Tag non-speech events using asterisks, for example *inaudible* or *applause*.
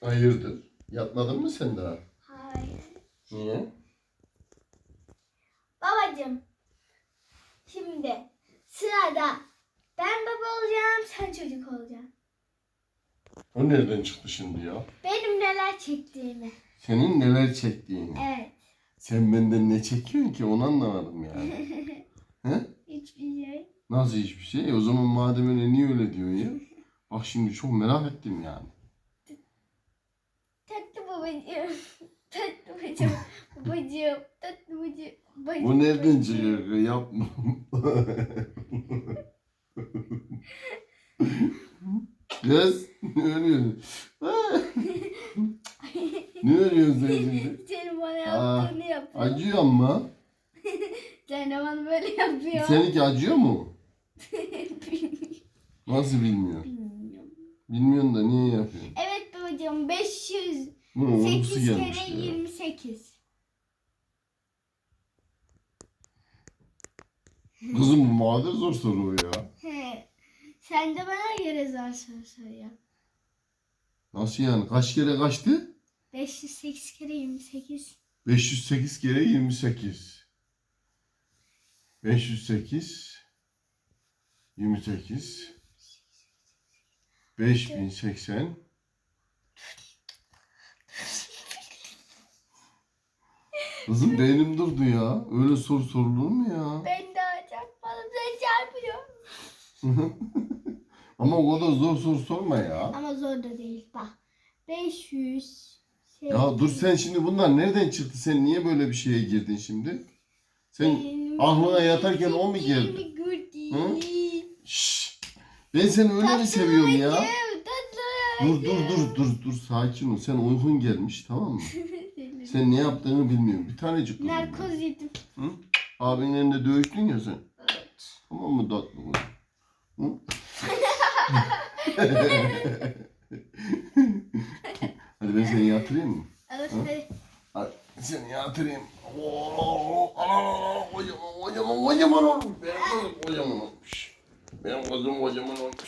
Hayırdır? Yatmadın mı sen daha? Hayır. Niye? Babacım. Şimdi sırada ben baba olacağım, sen çocuk olacaksın. O nereden çıktı şimdi ya? Benim neler çektiğimi. Senin neler çektiğini. Evet. Sen benden ne çekiyorsun ki onu anlamadım yani. *laughs* He? Hiçbir şey. Nasıl hiçbir şey? E o zaman madem öyle niye öyle diyorsun ya? Bak şimdi çok merak ettim yani. Babacığım. *laughs* Tatlı. Tatlı. Bu nereden çıkıyor? Yapma. Kız ne örüyorsun? ne örüyorsun sen şimdi? Senin bana Aa, yaptığını yapıyor. Acıyor ama. *laughs* Sen de bana böyle yapıyor. Seninki acıyor mu? *laughs* Nasıl bilmiyor? Bilmiyorum. Bilmiyorsun da niye yapıyorsun? Evet babacığım 500 Uykusu 8 gelmiş kere ya. 28. Kızım bu madem zor soru ya. He. Sen de bana göre zor soru soruyor. Nasıl yani? Kaç kere kaçtı? 508 kere 28. 508 kere 28. 508 28 5080 Kızım beynim durdu ya. Öyle soru sorulur mu ya? Ben daha çarpmadım sen çarpıyor. *laughs* Ama o kadar zor soru sorma ya. Ama zor da değil bak. 500 Ya dur sen şimdi bunlar nereden çıktı? Sen niye böyle bir şeye girdin şimdi? Sen aklına yatarken o mu geldi? Hı? Şşş. Ben seni öyle mi seviyorum ya? Tatlı. Dur dur dur dur dur sakin ol. Sen uykun gelmiş tamam mı? *laughs* Sen ne yaptığını bilmiyorum. Bir tanecik kızım. Narkoz yedim. Hı? Abinin elinde dövüştün ya sen. Tamam mı tatlı kızım? Hı? Hadi ben seni yatırayım mı? Evet Hı? hadi. Hadi seni yatırayım. Kocaman kocaman kocaman olmuş. Benim kızım kocaman olmuş. Benim kızım kocaman olmuş.